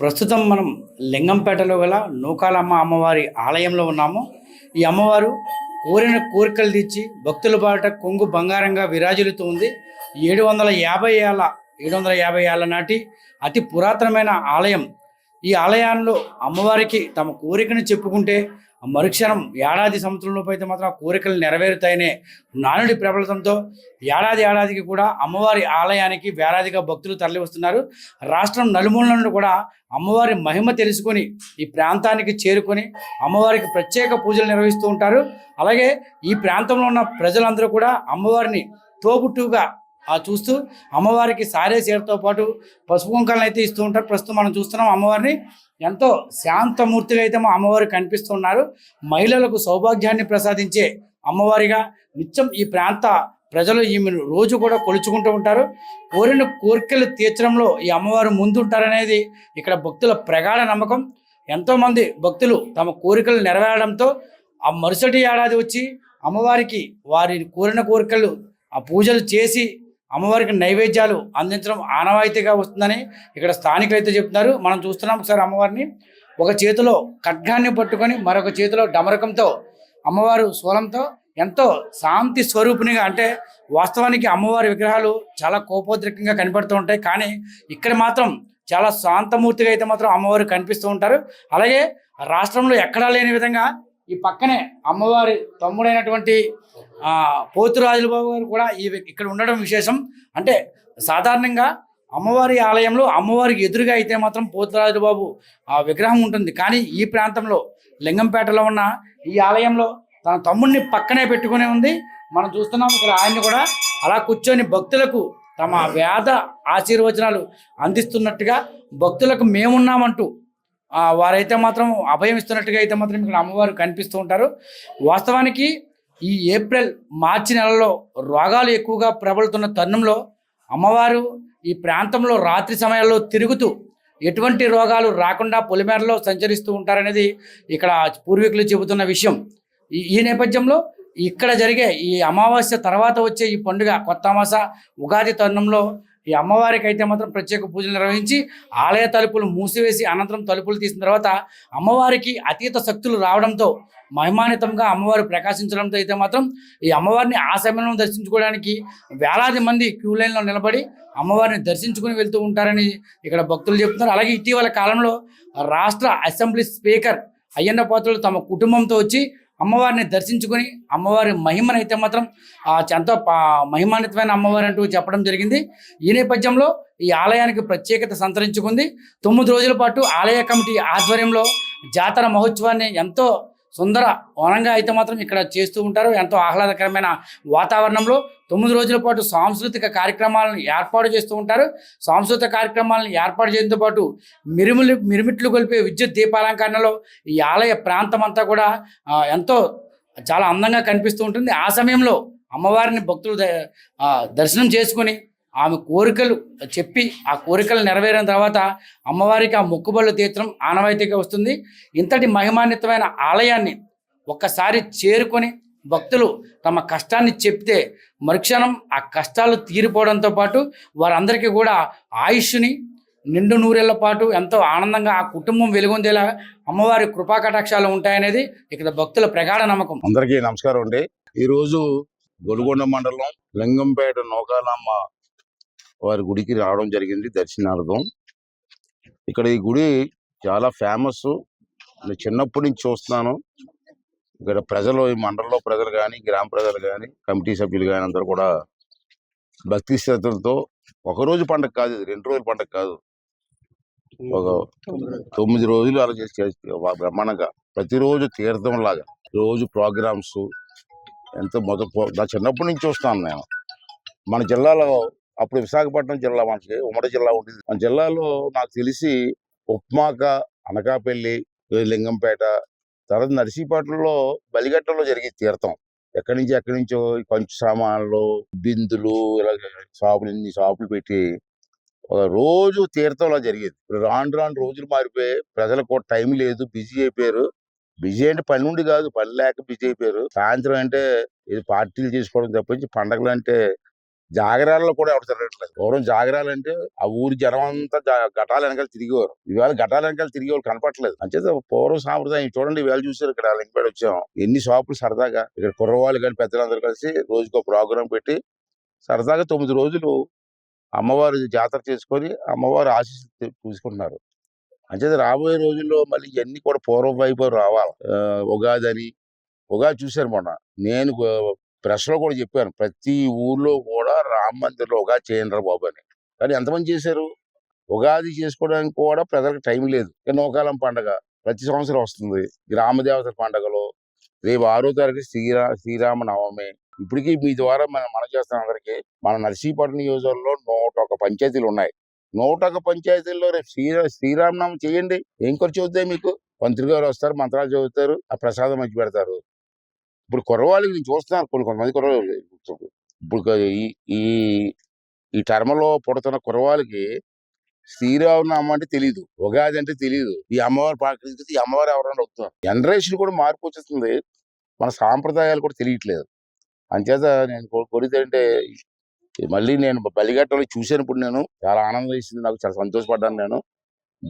ప్రస్తుతం మనం లింగంపేటలో గల నూకాలమ్మ అమ్మవారి ఆలయంలో ఉన్నాము. ఈ అమ్మవారు కోరిన కోరికలు తెచ్చి భక్తుల బాట కొంగు బంగారంగా విరాజిల్లుతూ ఉంది. ఏడు వందల యాభై ఏళ్ళ ఏడు వందల యాభై ఏళ్ళ నాటి అతి పురాతనమైన ఆలయం. ఈ ఆలయాల్లో అమ్మవారికి తమ కోరికను చెప్పుకుంటే మరుక్షణం ఏడాది సంవత్సరంలోపు అయితే మాత్రం ఆ కోరికలు నెరవేరుతాయనే నానుడి ప్రబలతంతో ఏడాది ఏడాదికి కూడా అమ్మవారి ఆలయానికి వేలాదిగా భక్తులు తరలివస్తున్నారు. రాష్ట్రం నలుమూల నుండి కూడా అమ్మవారి మహిమ తెలుసుకొని ఈ ప్రాంతానికి చేరుకొని అమ్మవారికి ప్రత్యేక పూజలు నిర్వహిస్తూ ఉంటారు. అలాగే ఈ ప్రాంతంలో ఉన్న ప్రజలందరూ కూడా అమ్మవారిని తోబుట్టుగా ఆ చూస్తూ అమ్మవారికి సారే చీరతో పాటు పసుపు కుంకాలను అయితే ఇస్తూ ఉంటారు. ప్రస్తుతం మనం చూస్తున్నాం అమ్మవారిని. ఎంతో శాంతమూర్తిగా అయితే మా అమ్మవారు కనిపిస్తున్నారు. మహిళలకు సౌభాగ్యాన్ని ప్రసాదించే అమ్మవారిగా నిత్యం ఈ ప్రాంత ప్రజలు ఈమెను రోజు కూడా కొలుచుకుంటూ ఉంటారు. కోరిన కోరికలు తీర్చడంలో ఈ అమ్మవారు ముందుంటారనేది ఇక్కడ భక్తుల ప్రగాఢ నమ్మకం. ఎంతోమంది భక్తులు తమ కోరికలు నెరవేరడంతో ఆ మరుసటి ఏడాది వచ్చి అమ్మవారికి వారి కోరిన కోరికలు ఆ పూజలు చేసి అమ్మవారికి నైవేద్యాలు అందించడం ఆనవాయితీగా వస్తుందని ఇక్కడ స్థానికులు అయితే చెప్తున్నారు. మనం చూస్తున్నాం ఒకసారి అమ్మవారిని. ఒక చేతిలో ఖడ్గాన్ని పట్టుకొని మరొక చేతిలో డమరకంతో అమ్మవారు శూలంతో ఎంతో శాంతి స్వరూపిణిగా అంటే వాస్తవానికి అమ్మవారి విగ్రహాలు చాలా కోపోద్రికంగా కనపడుతూ ఉంటాయి. కానీ ఇక్కడ మాత్రం చాలా శాంతమూర్తిగా అయితే మాత్రం అమ్మవారు కనిపిస్తూ ఉంటారు. అలాగే రాష్ట్రంలో ఎక్కడా లేని విధంగా ఈ పక్కనే అమ్మవారి తమ్ముడైనటువంటి పోతురాజుల బాబు గారు కూడా ఈ ఇక్కడ ఉండడం విశేషం. అంటే సాధారణంగా అమ్మవారి ఆలయంలో అమ్మవారికి ఎదురుగా అయితే మాత్రం పోతురాజుల బాబు ఆ విగ్రహం ఉంటుంది. కానీ ఈ ప్రాంతంలో లింగంపేటలో ఉన్న ఈ ఆలయంలో తన తమ్ముడిని పక్కనే పెట్టుకునే ఉంది. మనం చూస్తున్నాం ఇక్కడ ఆయన్ని కూడా అలా కూర్చొని భక్తులకు తమ వేద ఆశీర్వచనాలు అందిస్తున్నట్టుగా భక్తులకు మేమున్నామంటూ వారైతే మాత్రం అభయం ఇస్తున్నట్టుగా అయితే మాత్రం ఇక్కడ అమ్మవారు కనిపిస్తూ ఉంటారు. వాస్తవానికి ఈ ఏప్రిల్ మార్చి నెలలో రోగాలు ఎక్కువగా ప్రబలుతున్న తరుణంలో అమ్మవారు ఈ ప్రాంతంలో రాత్రి సమయాల్లో తిరుగుతూ ఎటువంటి రోగాలు రాకుండా పొలిమేరలో సంచరిస్తూ ఉంటారనేది ఇక్కడ పూర్వీకులు చెబుతున్న విషయం. ఈ నేపథ్యంలో ఇక్కడ జరిగే ఈ అమావాస్య తర్వాత వచ్చే ఈ పండుగ కొత్త అమాస ఉగాది తరుణంలో ఈ అమ్మవారికి అయితే మాత్రం ప్రత్యేక పూజలు నిర్వహించి ఆలయ తలుపులు మూసివేసి అనంతరం తలుపులు తీసిన తర్వాత అమ్మవారికి అతీత శక్తులు రావడంతో మహిమాన్వితంగా అమ్మవారు ప్రకాశించడంతో అయితే మాత్రం ఈ అమ్మవారిని ఆ సమయంలో దర్శించుకోవడానికి వేలాది మంది క్యూ లైన్లో నిలబడి అమ్మవారిని దర్శించుకుని వెళ్తూ ఉంటారని ఇక్కడ భక్తులు చెప్తున్నారు. అలాగే ఇటీవల కాలంలో రాష్ట్ర అసెంబ్లీ స్పీకర్ అయ్యన్న పాత్రలు తమ కుటుంబంతో వచ్చి అమ్మవారిని దర్శించుకుని అమ్మవారి మహిమను అయితే మాత్రం ఎంతో పా- మహిమాన్వితమైన అమ్మవారి అంటూ చెప్పడం జరిగింది. ఈ నేపథ్యంలో ఈ ఆలయానికి ప్రత్యేకత సంతరించుకుంది. తొమ్మిది రోజుల పాటు ఆలయ కమిటీ ఆధ్వర్యంలో జాతర మహోత్సవాన్ని ఎంతో సుందర వనంగా అయితే మాత్రం ఇక్కడ చేస్తూ ఉంటారు. ఎంతో ఆహ్లాదకరమైన వాతావరణంలో తొమ్మిది రోజుల పాటు సాంస్కృతిక కార్యక్రమాలను ఏర్పాటు చేస్తూ ఉంటారు. సాంస్కృతిక కార్యక్రమాలను ఏర్పాటు చేయడంతో పాటు మిరుములు మిరుమిట్లు కొలిపే విద్యుత్ దీపాలంకరణలో ఈ ఆలయ ప్రాంతం అంతా కూడా ఎంతో చాలా అందంగా కనిపిస్తూ ఉంటుంది. ఆ సమయంలో అమ్మవారిని భక్తులు దర్శనం చేసుకొని ఆమె కోరికలు చెప్పి ఆ కోరికలు నెరవేరిన తర్వాత అమ్మవారికి ఆ మొక్కుబళ్ళు తీర్చడం ఆనవాయితీగా వస్తుంది. ఇంతటి మహిమాన్వితమైన ఆలయాన్ని ఒక్కసారి చేరుకొని భక్తులు తమ కష్టాన్ని చెప్తే మరుక్షణం ఆ కష్టాలు తీరిపోవడంతో పాటు వారందరికీ కూడా ఆయుష్ని నిండు నూరేళ్ళ పాటు ఎంతో ఆనందంగా ఆ కుటుంబం వెలుగొందేలా అమ్మవారి కృపా కటాక్షాలు ఉంటాయనేది ఇక్కడ భక్తుల ప్రగాఢ నమ్మకం. అందరికీ నమస్కారం అండి. ఈరోజు గొలుగొండ మండలం లింగంపేట నౌకాలమ్మ వారి గుడికి రావడం జరిగింది దర్శనార్థం. ఇక్కడ ఈ గుడి చాలా ఫేమస్. నేను చిన్నప్పటి నుంచి చూస్తున్నాను. ఇక్కడ ప్రజలు ఈ మండలంలో ప్రజలు కానీ గ్రామ ప్రజలు కానీ కమిటీ సభ్యులు కానీ అందరూ కూడా భక్తి శ్రద్ధలతో ఒక రోజు పండగ కాదు ఇది రెండు రోజుల పండగ కాదు. ఒక తొమ్మిది రోజులు అలా చేసి బ్రహ్మాండంగా ప్రతిరోజు తీర్థం లాగా రోజు ప్రోగ్రామ్స్ ఎంతో మొదటి నా చిన్నప్పటి నుంచి చూస్తాను నేను. మన జిల్లాలో అప్పుడు విశాఖపట్నం జిల్లా మనకి ఉమ్మడి జిల్లా ఉండేది మన జిల్లాలో నాకు తెలిసి ఉప్మాక అనకాపల్లి లింగంపేట తర్వాత నర్సీపట్నంలో బలిగట్టలో జరిగే తీర్థం. ఎక్కడి నుంచి ఎక్కడి నుంచో కొంచెం సామాన్లు బిందులు ఇలాగ షాపులు ఇన్ని షాపులు పెట్టి ఒక రోజు తీర్థంలా జరిగేది. రాను రాను రోజులు మారిపోయి ప్రజలకు కూడా టైం లేదు. బిజీ అయిపోయారు. బిజీ అంటే పని ఉండి కాదు. పని లేక బిజీ అయిపోయారు. సాయంత్రం అంటే ఇది పార్టీలు చేసుకోవడం తప్పించి పండగలు అంటే జాగరాలలో కూడా ఎవరు తిరగట్లేదు. పూర్వం జాగరాలు అంటే ఆ ఊరి జనం అంతా ఘటాల వెనకాల తిరిగేవారు. ఇవాళ ఘటాల వెనకాల తిరిగేవాళ్ళు కనపట్లేదు అంచేత పూర్వం సాంప్రదాయం చూడండి ఇవాళ చూసారు ఇక్కడ లింక్పేట వచ్చాం. ఎన్ని షాపులు సరదాగా ఇక్కడ కుర్రవాళ్ళు కానీ పెద్దలందరూ కలిసి రోజుకో ప్రోగ్రాం పెట్టి సరదాగా తొమ్మిది రోజులు అమ్మవారి జాతర చేసుకొని అమ్మవారి ఆశీస్సు చూసుకుంటున్నారు అంచేత రాబోయే రోజుల్లో మళ్ళీ ఇవన్నీ కూడా పూర్వ వైపు రావాలి ఉగాది అని. ఉగాది చూశాను మొన్న. నేను ప్రెస్లో కూడా చెప్పాను ప్రతి ఊర్లో కూడా రామ మందిర్లో ఉగాది చేయండి రా బాబు అని. కానీ ఎంతమంది చేశారు? ఉగాది చేసుకోవడానికి కూడా ప్రజలకు టైం లేదు. నూకాలం పండగ ప్రతి సంవత్సరం వస్తుంది. గ్రామ దేవతల పండగలు రేపు ఆరో తారీఖు శ్రీరా శ్రీరామ నవమి ఇప్పటికీ మీ ద్వారా మనం మనం చేస్తాం అందరికీ మన నర్సీపట్నం నియోజకవర్గంలో నూట ఒక పంచాయతీలు ఉన్నాయి. నూట ఒక పంచాయతీల్లో రేపు శ్రీరా శ్రీరామనామం చేయండి. ఏం ఖర్చు అవుతాయి మీకు? మంత్రి గారు వస్తారు మంత్రాలు చదువుతారు ఆ ప్రసాదం మంచి పెడతారు. ఇప్పుడు కుర్రవాళ్ళకి నేను చూస్తున్నాను కొన్ని కొంతమంది కుర్రవాళ్ళు. ఇప్పుడు ఈ ఈ టర్మలో పుడుతున్న కుర్రవాళ్ళకి శ్రీరామనామ అంటే తెలియదు ఉగాది అంటే తెలియదు ఈ అమ్మవారి పాకరించి ఈ అమ్మవారు ఎవరైనా వస్తున్నారు జనరేషన్ కూడా మార్పు వచ్చేస్తుంది మన సాంప్రదాయాలు కూడా తెలియట్లేదు. అంచేత నేను కో- కోరితే అంటే మళ్ళీ నేను బలిఘట్టంలో చూశాను ఇప్పుడు నేను చాలా ఆనందం వేసింది నాకు చాలా సంతోషపడ్డాను నేను.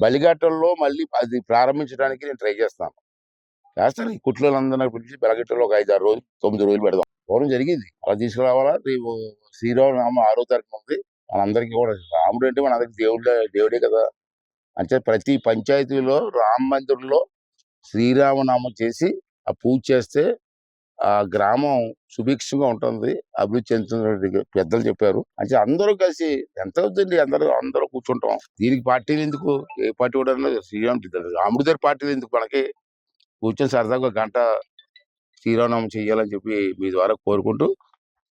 బలిఘట్టంలో మళ్ళీ అది ప్రారంభించడానికి నేను ట్రై చేస్తాను. చేస్తాను ఈ కుట్లందరూ పిలిచి బలిఘట్టంలో ఒక ఐదు ఆరు రోజులు తొమ్మిది రోజులు పెడదాం. పోవడం జరిగింది. అలా తీసుకురావాలా? రేపు శ్రీరామనామ ఆరో తారీఖు ఉంది. మనందరికీ కూడా రాముడు అంటే మన అందరికి దేవుడే దేవుడే కదా. అంటే ప్రతి పంచాయతీలో రామ మందిరంలో శ్రీరామనామం చేసి ఆ పూజ చేస్తే ఆ గ్రామం సుభిక్షంగా ఉంటుంది. అభివృద్ధి చెందుతున్నట్టు పెద్దలు చెప్పారు. అంటే అందరూ కలిసి ఎంత అవుతుంది అందరూ అందరూ కూర్చుంటాం. దీనికి పార్టీలు ఎందుకు? ఏ పార్టీ కూడా శ్రీరామ్ రాముడి దగ్గర పార్టీలు ఎందుకు మనకి? కూర్చొని సరదాగా గంట శ్రీరామనామం చెయ్యాలని చెప్పి మీ ద్వారా కోరుకుంటూ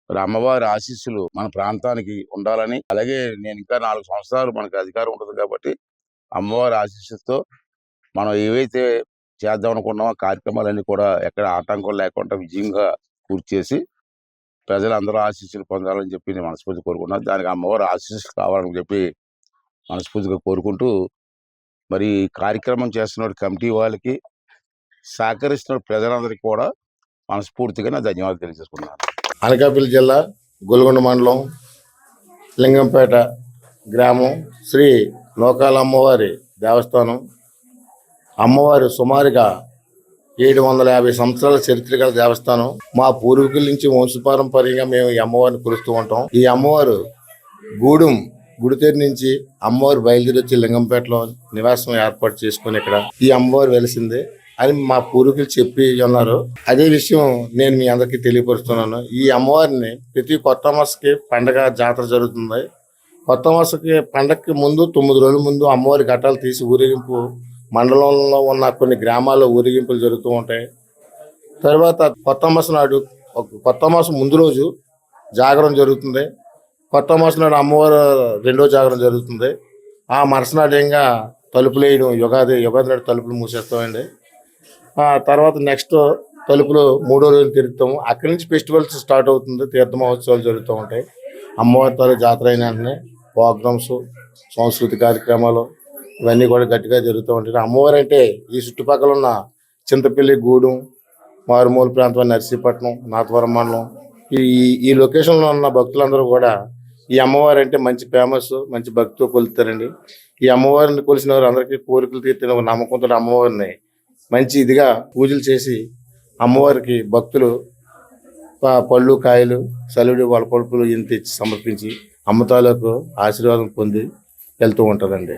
అమ్మవారి ఆశీస్సులు మన ప్రాంతానికి ఉండాలని అలాగే నేను ఇంకా నాలుగు సంవత్సరాలు మనకి అధికారం ఉంటుంది కాబట్టి అమ్మవారి ఆశీస్సులతో మనం ఏవైతే చేద్దాం అనుకున్నామో కార్యక్రమాలన్నీ కూడా ఎక్కడ ఆటంకం లేకుండా విజయంగా పూర్తి చేసి ప్రజలందరూ ఆశీస్సులు పొందాలని చెప్పి నేను మనస్ఫూర్తి కోరుకున్నాను దానికి అమ్మవారి ఆశీస్సులు కావాలని చెప్పి మనస్ఫూర్తిగా కోరుకుంటూ మరి కార్యక్రమం చేస్తున్న కమిటీ వాళ్ళకి సహకరిస్తున్న ప్రజలందరికీ కూడా మనస్ఫూర్తిగా నా ధన్యవాదాలు తెలియజేసుకున్నాను అనకాపల్లి జిల్లా గొల్గొండ మండలం లింగంపేట గ్రామం శ్రీ లోకాల అమ్మవారి దేవస్థానం. అమ్మవారు సుమారుగా ఏడు వందల యాభై సంవత్సరాల చరిత్ర గల దేవస్థానం. మా పూర్వీకుల నుంచి వంశపారంపర్యంగా మేము ఈ అమ్మవారిని కొలుస్తూ ఉంటాం. ఈ అమ్మవారు గూడెం గుడితేరు నుంచి అమ్మవారు బయలుదేరి వచ్చి లింగంపేటలో నివాసం ఏర్పాటు చేసుకుని ఇక్కడ ఈ అమ్మవారు వెలిసింది. అని మా పూర్వీకులు చెప్పి ఉన్నారు. అదే విషయం నేను మీ అందరికీ తెలియపరుస్తున్నాను. ఈ అమ్మవారిని ప్రతి కొత్త మాసకి పండగ జాతర జరుగుతుంది. కొత్త మాసకి పండగకి ముందు తొమ్మిది రోజుల ముందు అమ్మవారి ఘటాలు తీసి ఊరేగింపు మండలంలో ఉన్న కొన్ని గ్రామాల్లో ఊరేగింపులు జరుగుతూ ఉంటాయి. తర్వాత కొత్త మాసం నాడు కొత్త మాసం ముందు రోజు జాగరణ జరుగుతుంది. కొత్త మాసం నాడు అమ్మవారు రెండో జాగరణ జరుగుతుంది. ఆ మరుసనాడు ఇంకా తలుపులు వేయడం యుగాది యుగాది నాడు తలుపులు మూసేస్తామండి. తర్వాత నెక్స్ట్ తలుపులు మూడో రోజు తిరుగుతాము. అక్కడి నుంచి ఫెస్టివల్స్ స్టార్ట్ అవుతుంది. తీర్థ మహోత్సవాలు జరుగుతూ ఉంటాయి. అమ్మవారి తల జాతర అయిన వెంటనే ప్రోగ్రామ్స్ సాంస్కృతిక కార్యక్రమాలు ఇవన్నీ కూడా గట్టిగా జరుగుతూ ఉంటాయి. అమ్మవారు అంటే ఈ చుట్టుపక్కల ఉన్న చింతపల్లి గూడెం మారుమూల ప్రాంతం నర్సీపట్నం నాథవరం మండలం ఈ ఈ లొకేషన్లో ఉన్న భక్తులందరూ కూడా ఈ అమ్మవారు అంటే మంచి ఫేమస్ మంచి భక్తితో కొలుస్తారండి. ఈ అమ్మవారిని కొలిసిన వారు అందరికీ కోరికలు తీర్చిన ఒక నమ్మకంతో అమ్మవారిని మంచి ఇదిగా పూజలు చేసి అమ్మవారికి భక్తులు పళ్ళు కాయలు సలుడు వాళ్ళ పలుపులు ఇంత ఇచ్చి సమర్పించి అమ్మతాలకు ఆశీర్వాదం పొంది వెళ్తూ ఉంటారండి.